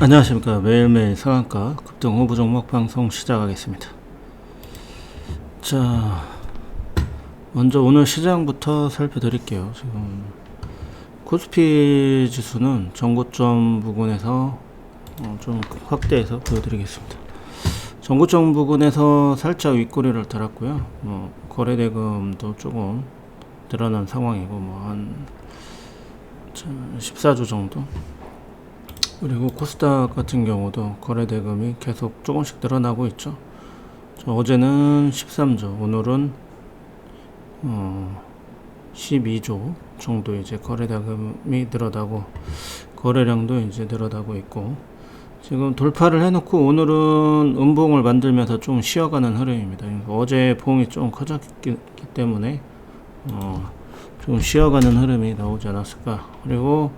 안녕하십니까. 매일매일 상한가 급등 후보 종목 방송 시작하겠습니다. 자 먼저 오늘 시장부터 살펴드릴게요. 지금 코스피 지수는 전고점 부근에서 어, 좀 확대해서 보여드리겠습니다. 전고점 부근에서 살짝 윗꼬리를 달았고요. 뭐 거래대금도 조금 늘어난 상황이고 뭐 한 14조 정도 그리고 코스닥 같은 경우도 거래 대금이 계속 조금씩 늘어나고 있죠. 저 어제는 13조, 오늘은 어 12조 정도 이제 거래 대금이 늘어나고 거래량도 이제 늘어나고 있고 지금 돌파를 해놓고 오늘은 음봉을 만들면서 좀 쉬어가는 흐름입니다. 어제 봉이 좀 커졌기 때문에 어, 좀 쉬어가는 흐름이 나오지 않았을까. 그리고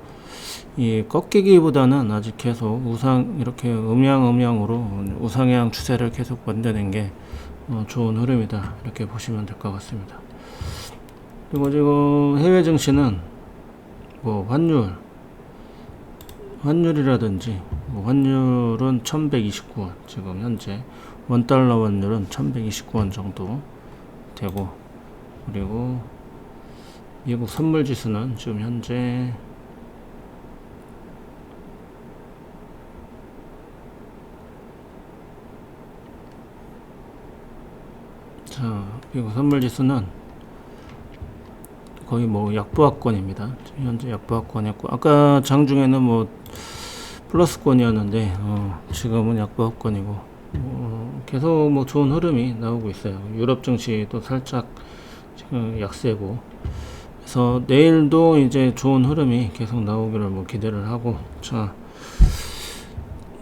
이 꺾이기보다는 아직 계속 우상 이렇게 음양 음양으로 우상향 추세를 계속 만드는 게 어, 좋은 흐름이다 이렇게 보시면 될 것 같습니다. 그리고 지금 해외 증시는 뭐 환율 환율이라든지 뭐 환율은 1129원 지금 현재 원달러 환율은 1129원 정도 되고 그리고 미국 선물 지수는 지금 현재 자, 미국 선물 지수는 거의 뭐 약보합권입니다. 현재 약보합권이었고 아까 장 중에는 뭐 플러스권이었는데 어, 지금은 약보합권이고 어, 계속 뭐 좋은 흐름이 나오고 있어요. 유럽 증시도 살짝 지금 약세고 그래서 내일도 이제 좋은 흐름이 계속 나오기를 뭐 기대를 하고 자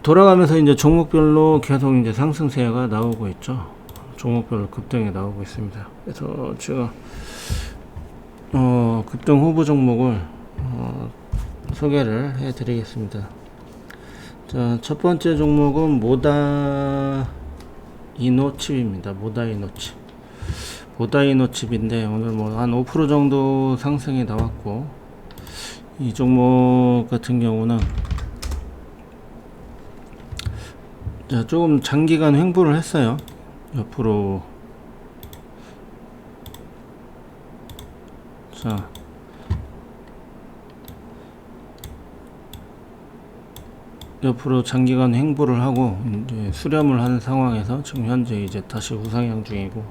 돌아가면서 이제 종목별로 계속 이제 상승세가 나오고 있죠. 종목별로 급등이 나오고 있습니다. 그래서 제가 어, 급등 후보 종목을 어, 소개를 해드리겠습니다. 자, 첫 번째 종목은 모다 이노칩입니다. 모다 이노칩. 모다 이노칩인데 오늘 뭐 한 5% 정도 상승이 나왔고 이 종목 같은 경우는 자, 조금 장기간 횡보를 했어요. 옆으로 자 옆으로 장기간 횡보를 하고 이제 수렴을 하는 상황에서 지금 현재 이제 다시 우상향 중이고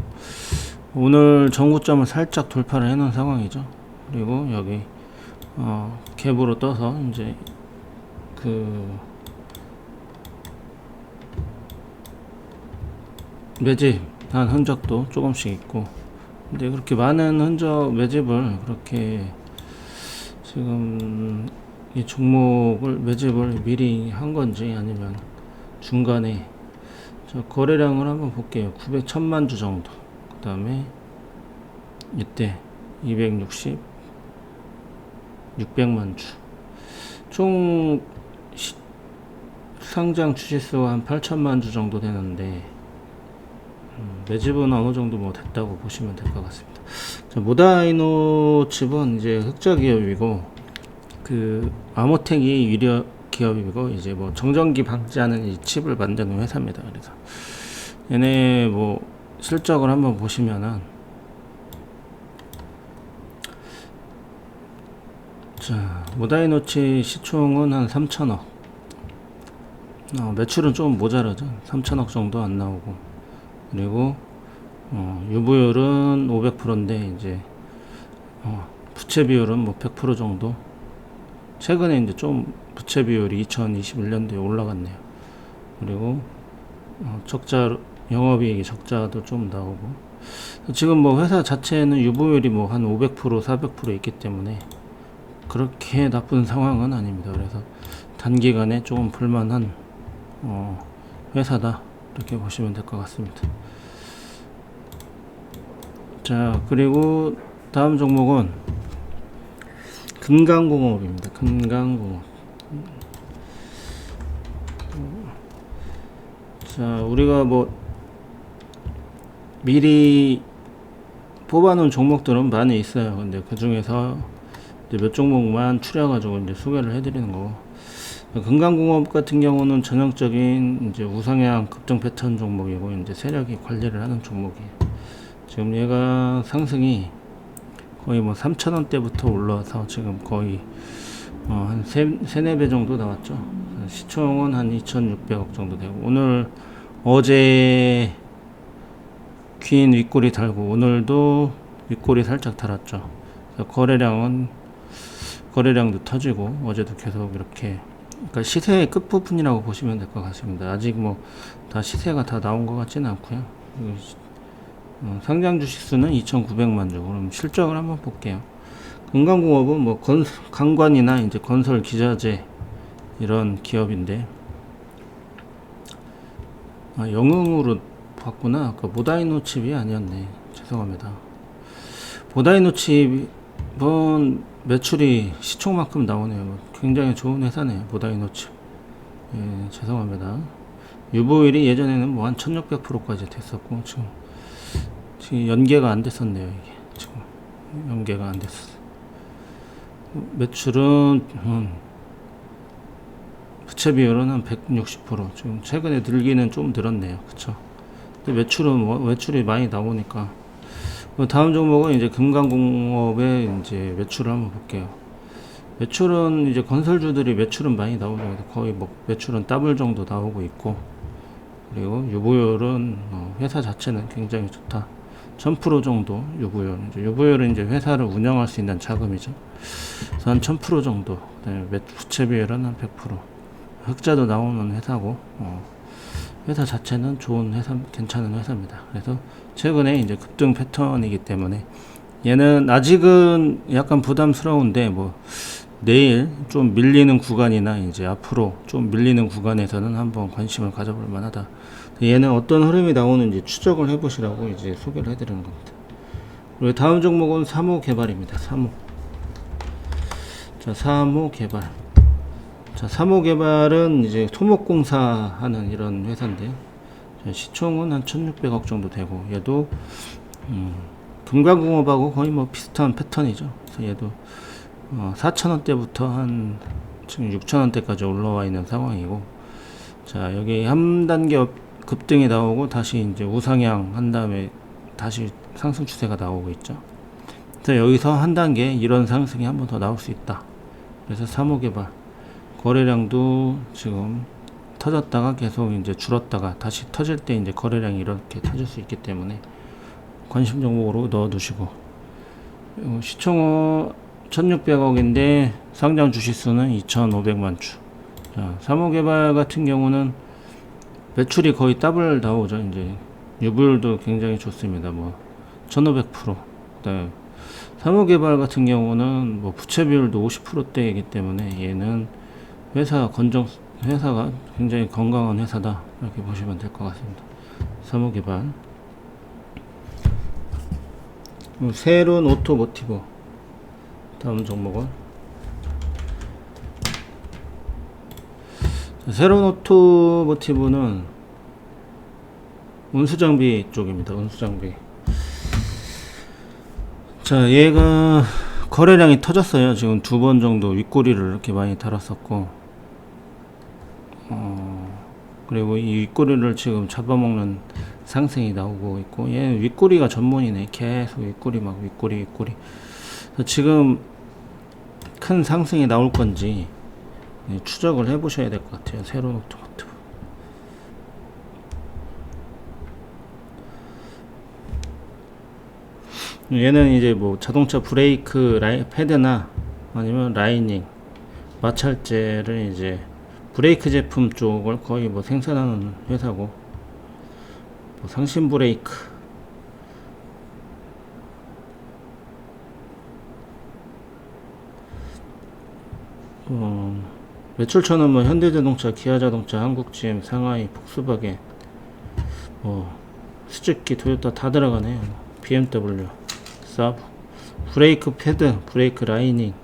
오늘 전고점을 살짝 돌파를 해놓은 상황이죠. 그리고 여기 어, 갭으로 떠서 이제 그 매집한 흔적도 조금씩 있고. 근데 그렇게 많은 흔적 매집을 그렇게 지금 이 종목을 매집을 미리 한 건지 아니면 중간에 저 거래량을 한번 볼게요. 900 천만 주 정도. 그 다음에 이때 260 600만 주총 상장 주식수가 한 8천만 주 정도 되는데 음, 매집은 어느 정도 뭐 됐다고 보시면 될 것 같습니다. 자, 모다이노 칩은 이제 흑자 기업이고 그 아모텍이 유력 기업이고 이제 뭐 정전기 방지하는 이 칩을 만드는 회사입니다. 그래서 얘네 뭐 실적을 한번 보시면은 자 모다이노치 시총은 한 3천억 어, 매출은 좀 모자라죠 3천억 정도 안 나오고 그리고 어, 유보율은 500%인데 이제 어, 부채 비율은 뭐 100% 정도. 최근에 이제 좀 부채 비율이 2021년도에 올라갔네요. 그리고 어, 적자 영업이익이 적자도 좀 나오고 지금 뭐 회사 자체는 유보율이 뭐 한 500% 400% 있기 때문에 그렇게 나쁜 상황은 아닙니다. 그래서 단기간에 조금 불만한 어, 회사다 이렇게 보시면 될 것 같습니다. 자, 그리고 다음 종목은 금강공업입니다. 금강공업. 자, 우리가 뭐 미리 뽑아놓은 종목들은 많이 있어요. 근데 그 중에서 몇 종목만 추려가지고 이제 소개를 해드리는 거고. 금강공업 같은 경우는 전형적인 이제 우상향 급등 패턴 종목이고 이제 세력이 관리를 하는 종목이에요. 지금 얘가 상승이 거의 뭐 3,000원대부터 올라와서 지금 거의 어, 한 세, 세네 배 정도 나왔죠. 시총은 한 2,600억 정도 되고 오늘 어제 퀸 윗꼬리 달고 오늘도 윗꼬리 살짝 달았죠. 거래량은 거래량도 터지고 어제도 계속 이렇게 그러니까 시세의 끝부분이라고 보시면 될 것 같습니다. 아직 뭐 다 시세가 다 나온 것 같지는 않고요. 어, 상장 주식수는 2,900만 주. 그럼 실적을 한번 볼게요. 금강공업은 뭐 건, 강관이나 이제 건설 기자재 이런 기업인데 아, 영흥으로 봤구나. 그 모다이노 칩이 아니었네. 죄송합니다. 모다이노 칩은 매출이 시총만큼 나오네요. 뭐 굉장히 좋은 회사네요. 모다이노 칩. 예, 죄송합니다. 유보율이 예전에는 뭐 한 1600%까지 됐었고 지금 지금 연계가 안 됐었네요. 이게 지금 연계가 안 됐었어요. 매출은 음, 부채 비율은 한 160% 지금 최근에 늘기는 좀 늘었네요. 그쵸? 근데 매출은 뭐, 매출이 많이 나오니까 그 다음 종목은 이제 금강공업의 이제 매출을 한번 볼게요. 매출은 이제 건설주들이 매출은 많이 나오죠. 거의 뭐 매출은 더블 정도 나오고 있고 그리고 유보율은 어, 회사 자체는 굉장히 좋다. 1000% 정도 유보율. 이제 유보율은 이제 회사를 운영할 수 있는 자금이죠. 그래서 한 1000% 정도. 그다음에 매- 부채 비율은 한 100%. 흑자도 나오는 회사고 어, 회사 자체는 좋은 회사, 괜찮은 회사입니다. 그래서 최근에 이제 급등 패턴이기 때문에 얘는 아직은 약간 부담스러운데 뭐 내일 좀 밀리는 구간이나 이제 앞으로 좀 밀리는 구간에서는 한번 관심을 가져볼 만하다. 얘는 어떤 흐름이 나오는지 추적을 해보시라고 이제 소개를 해드리는 겁니다. 그리고 다음 종목은 사모 개발입니다. 사모. 자, 사모 개발. 자, 사모 개발은 이제 토목공사 하는 이런 회사인데 자, 시총은 한 1,600억 정도 되고 얘도 음, 금강공업하고 거의 뭐 비슷한 패턴이죠. 그래서 얘도 어, 4,000원대부터 한 지금 6,000원대까지 올라와 있는 상황이고 자, 여기 한 단계 업- 급등이 나오고 다시 이제 우상향 한 다음에 다시 상승 추세가 나오고 있죠. 그래서 여기서 한 단계 이런 상승이 한 번 더 나올 수 있다. 그래서 사모개발 거래량도 지금 터졌다가 계속 이제 줄었다가 다시 터질 때 이제 거래량이 이렇게 터질 수 있기 때문에 관심 종목으로 넣어 두시고 어, 시총은 1600억인데 상장 주식수는 2500만 주. 자, 사모개발 같은 경우는 매출이 거의 더블 나오죠. 이제 유보율도 굉장히 좋습니다. 뭐 1500%. 그다음에 사모개발 같은 경우는 뭐 부채 비율도 50%대이기 때문에 얘는 회사 건정 회사가 굉장히 건강한 회사다 이렇게 보시면 될 것 같습니다. 그리고 새로운 오토모티브 다음 종목은 새로운 오토모티브는 운수장비 쪽입니다. 운수장비 자 얘가 거래량이 터졌어요. 지금 두 번 정도 윗꼬리를 이렇게 많이 달았었고 어, 그리고 이 윗꼬리를 지금 잡아먹는 상승이 나오고 있고 얘 윗꼬리가 전문이네. 계속 윗꼬리 막 윗꼬리 윗꼬리. 지금 큰 상승이 나올 건지 예, 추적을 해보셔야 될 것 같아요. 새로운 오토모티브. 얘는 이제 뭐 자동차 브레이크 라이, 패드나 아니면 라이닝, 마찰제를 이제 브레이크 제품 쪽을 거의 뭐 생산하는 회사고 뭐 상신 브레이크 어, 매출처는 뭐 현대자동차, 기아자동차, 한국GM, 상하이, 폭스바겐, 뭐 스즈키, 토요타 다 들어가네요. BMW, 사브, 브레이크 패드, 브레이크 라이닝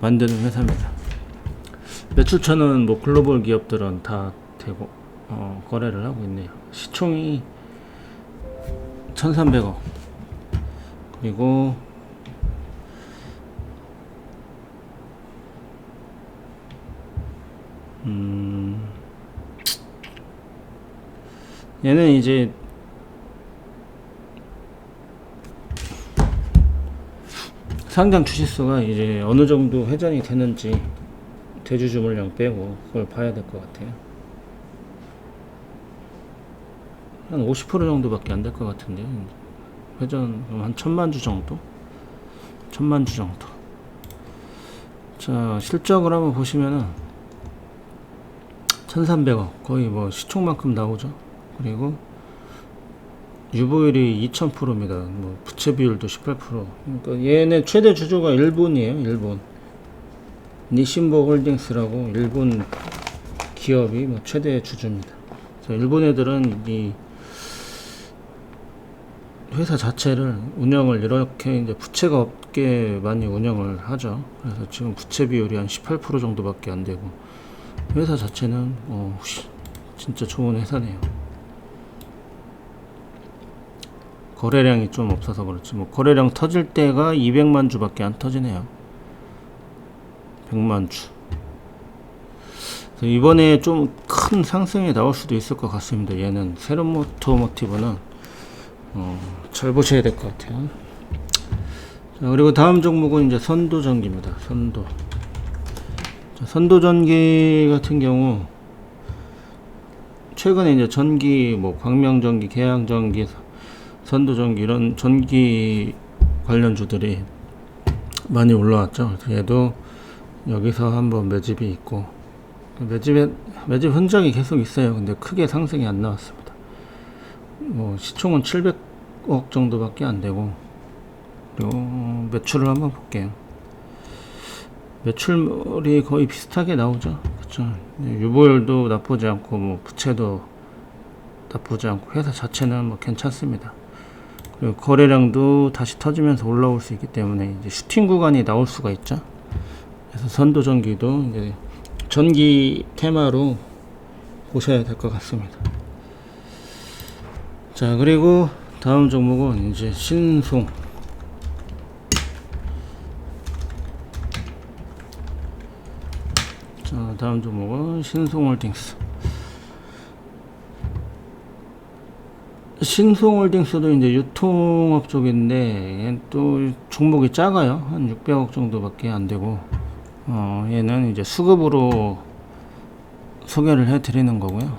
만드는 회사입니다. 매출처는 뭐 글로벌 기업들은 다 되고 어, 거래를 하고 있네요. 시총이 1,300억 그리고 음, 얘는 이제 상장 주식수가 이제 어느 정도 회전이 되는지 대주주물량 빼고 그걸 봐야 될 것 같아요. 한 50% 정도밖에 안 될 것 같은데요. 회전 한 천만 주 정도? 천만 주 정도. 자, 실적을 한번 보시면은 1300억 거의 뭐 시총만큼 나오죠. 그리고 유보율이 2000%입니다. 뭐 부채 비율도 18%. 그러니까 얘네 최대 주주가 일본이에요. 일본. 니신보 홀딩스라고 일본 기업이 뭐 최대 주주입니다. 그래서 일본 애들은 이 회사 자체를 운영을 이렇게 이제 부채가 없게 많이 운영을 하죠. 그래서 지금 부채 비율이 한 18% 정도밖에 안 되고 회사 자체는 어, 씨, 진짜 좋은 회사네요. 거래량이 좀 없어서 그렇지 뭐 거래량 터질 때가 200만 주밖에 안 터지네요. 100만 주. 이번에 좀 큰 상승이 나올 수도 있을 것 같습니다. 얘는 세럼 모토모티브는 어, 잘 보셔야 될 것 같아요. 자, 그리고 다음 종목은 이제 선도 전기입니다. 선도. 자, 선도 전기 같은 경우 최근에 이제 전기 뭐 광명 전기, 계양 전기, 선도 전기 이런 전기 관련주들이 많이 올라왔죠. 그래서 얘도 여기서 한번 매집이 있고 매집에 매집 흔적이 계속 있어요. 근데 크게 상승이 안 나왔습니다. 뭐 시총은 700억 정도밖에 안 되고 그리고 매출을 한번 볼게요. 매출이 거의 비슷하게 나오죠. 그렇죠. 유보율도 나쁘지 않고 뭐 부채도 나쁘지 않고 회사 자체는 뭐 괜찮습니다. 그리고 거래량도 다시 터지면서 올라올 수 있기 때문에 이제 슈팅 구간이 나올 수가 있죠. 그래서 선도 전기도 이제 전기 테마로 보셔야 될 것 같습니다. 자 그리고 다음 종목은 이제 신송. 자 다음 종목은 신송홀딩스. 신송홀딩스도 이제 유통업 쪽인데 또 종목이 작아요. 한 600억 정도밖에 안 되고 어, 얘는 이제 수급으로 소개를 해 드리는 거고요.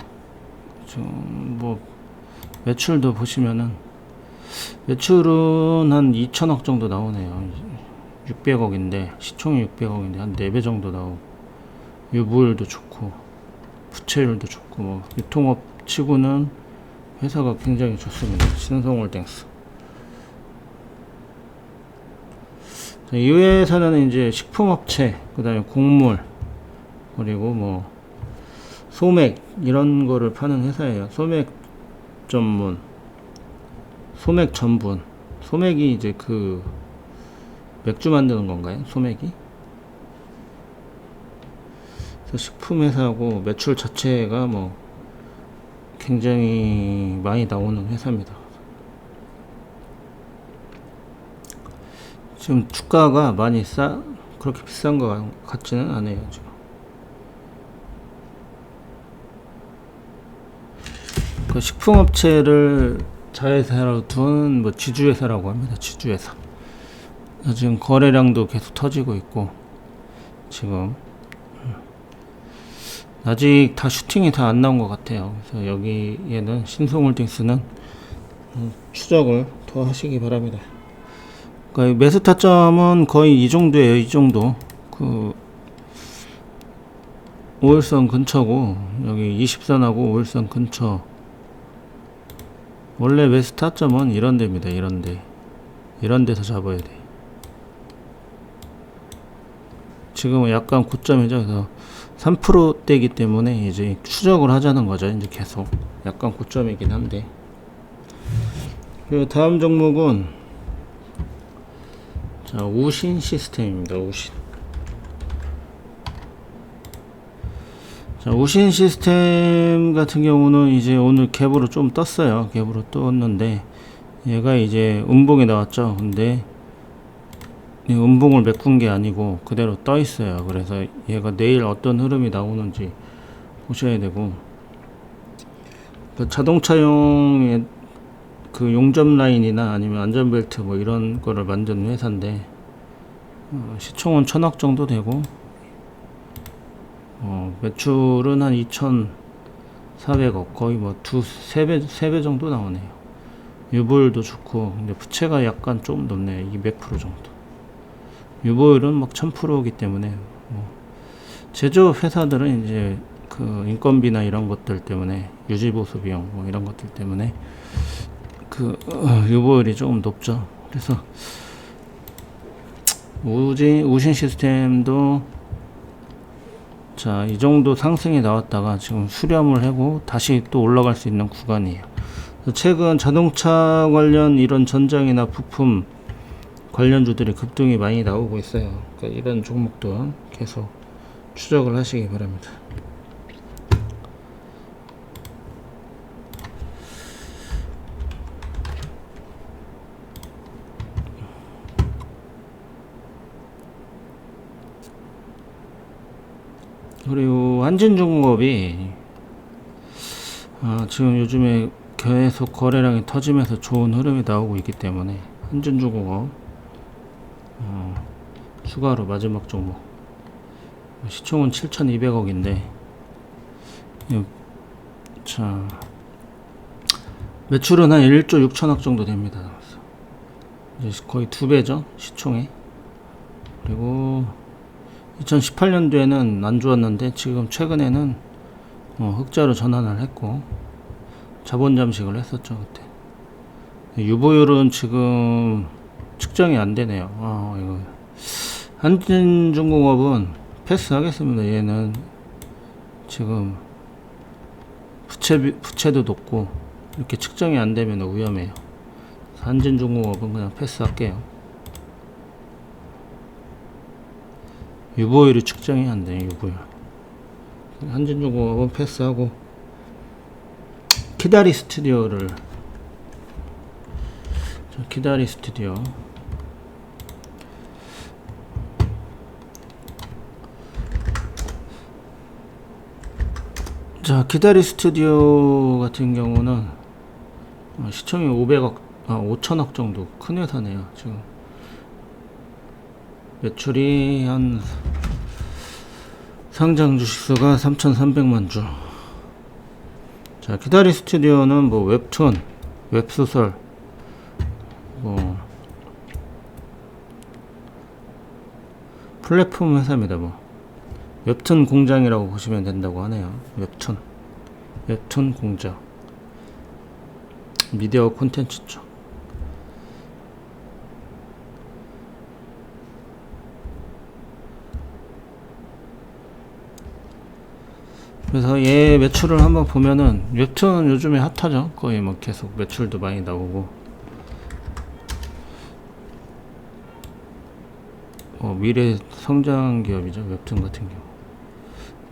지금 뭐 매출도 보시면은 매출은 한 2천억 정도 나오네요. 600억인데 시총이 600억인데 한 4배 정도 나오고 유보율도 좋고 부채율도 좋고 뭐 유통업 치고는 회사가 굉장히 좋습니다. 신성홀딩스. 자, 이 회사는 이제 식품업체, 그 다음에 곡물, 그리고 뭐, 소맥, 이런 거를 파는 회사예요. 소맥 전문, 소맥 전분. 소맥이 이제 그, 맥주 만드는 건가요? 소맥이? 그래서 식품 회사고 매출 자체가 뭐, 굉장히 많이 나오는 회사입니다. 지금 주가가 많이 싸 그렇게 비싼 것 같지는 않아요 지금. 그 식품업체를 자회사로 둔 뭐 지주회사라고 합니다. 지주회사. 지금 거래량도 계속 터지고 있고 지금 아직 다 슈팅이 다 안 나온 것 같아요. 그래서 여기에는 신성홀딩스는 음, 추적을 더 하시기 바랍니다. 그러니까 매수 타점은 거의 이 정도예요. 이 정도. 그 5일선 근처고 여기 20선하고 5일선 근처. 원래 매수 타점은 이런 데입니다. 이런 데. 이런 데서 잡아야 돼. 지금은 약간 고점이죠. 그래서 3%대이기 때문에 이제 추적을 하자는 거죠. 이제 계속 약간 고점이긴 한데. 그리고 다음 종목은 자 우신 시스템입니다. 우신. 자 우신 시스템 같은 경우는 이제 오늘 갭으로 좀 떴어요. 갭으로 떴는데 얘가 이제 음봉이 나왔죠. 근데 이 음봉을 메꾼 게 아니고 그대로 떠 있어요. 그래서 얘가 내일 어떤 흐름이 나오는지 보셔야 되고 그 자동차용의 그 용접 라인이나 아니면 안전벨트 뭐 이런 거를 만드는 회사인데 어, 시총은 천억 정도 되고 어, 매출은 한 2,400억 거의 뭐 두 세 배 세 배 정도 나오네요. 유보율도 좋고 근데 부채가 약간 좀 높네요. 200% 정도. 유보율은 막 1000%이기 때문에 뭐 제조업 회사들은 이제 그 인건비나 이런 것들 때문에 유지보수 비용 뭐 이런 것들 때문에 그 어, 유보율이 조금 높죠. 그래서 우진 우신 시스템도 자 이 정도 상승이 나왔다가 지금 수렴을 하고 다시 또 올라갈 수 있는 구간이에요. 최근 자동차 관련 이런 전장이나 부품 관련주들이 급등이 많이 나오고 있어요. 그러니까 이런 종목도 계속 추적을 하시기 바랍니다. 그리고 한진중공업이 아, 지금 요즘에 계속 거래량이 터지면서 좋은 흐름이 나오고 있기 때문에 한진중공업 어, 추가로 마지막 종목. 시총은 7,200억인데 자 매출은 한 1조 6천억 정도 됩니다. 이제 거의 두 배죠 시총에 그리고 2018년도에는 안 좋았는데 지금 최근에는 어, 흑자로 전환을 했고 자본 잠식을 했었죠 그때. 유보율은 지금 측정이 안 되네요. 아 이거. 한진중공업은 패스하겠습니다. 얘는 지금 부채 부채도 높고 이렇게 측정이 안 되면 위험해요. 한진중공업은 그냥 패스할게요. 유보율이 측정이 안 돼요 유보율 한진중공업은 패스하고 키다리 스튜디오를 자, 키다리 스튜디오 자 키다리 스튜디오 같은 경우는 어, 시청이 500억 아 5천억 정도 큰 회사네요 지금 매출이 한 상장 주식수가 3,300만 주. 자, 키다리 스튜디오는 뭐 웹툰, 웹소설, 뭐 플랫폼 회사입니다. 뭐 웹툰 공장이라고 보시면 된다고 하네요. 웹툰, 웹툰 공장, 미디어 콘텐츠 쪽. 그래서 얘 매출을 한번 보면은 웹툰은 요즘에 핫하죠. 거의 뭐 계속 매출도 많이 나오고 어, 미래 성장 기업이죠. 웹툰 같은 경우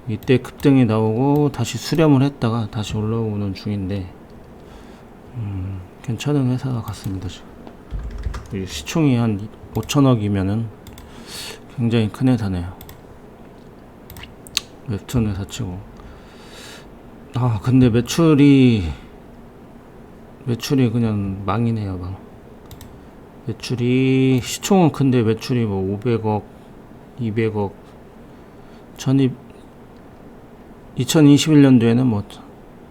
이때 급등이 나오고 다시 수렴을 했다가 다시 올라오는 중인데 음, 괜찮은 회사 같습니다. 지금 이 시총이 한 5천억이면은 굉장히 큰 회사네요. 웹툰 회사 치고 아 근데 매출이 매출이 그냥 망이네요 망 매출이 시총은 큰데 매출이 뭐 500억 200억 1200 2021년도에는 뭐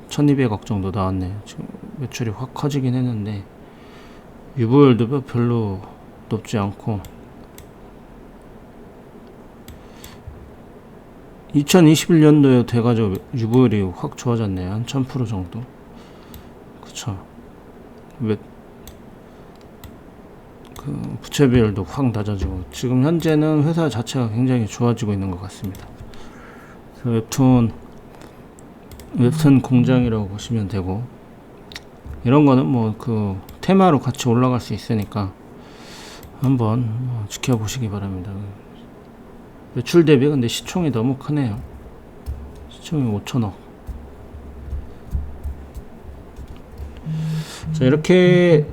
1200억 정도 나왔네요 지금 매출이 확 커지긴 했는데 유보율도 별로 높지 않고 2021년도에 돼가지고 유보율이 확 좋아졌네요. 한 1000% 정도. 그쵸. 왜, 그, 부채 비율도 확 낮아지고, 지금 현재는 회사 자체가 굉장히 좋아지고 있는 것 같습니다. 그래서 웹툰, 웹툰 공장이라고 보시면 되고, 이런 거는 뭐 그 테마로 같이 올라갈 수 있으니까 한번 어, 지켜보시기 바랍니다. 매출 대비 근데 시총이 너무 크네요. 시총이 5천억. 자 이렇게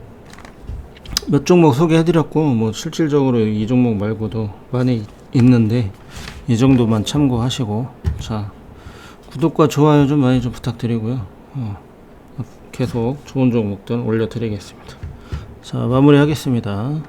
몇 종목 소개해드렸고 뭐 실질적으로 이 종목 말고도 많이 있는데 이 정도만 참고하시고 자 구독과 좋아요 좀 많이 좀 부탁드리고요. 어, 계속 좋은 종목들 올려드리겠습니다. 자, 마무리하겠습니다.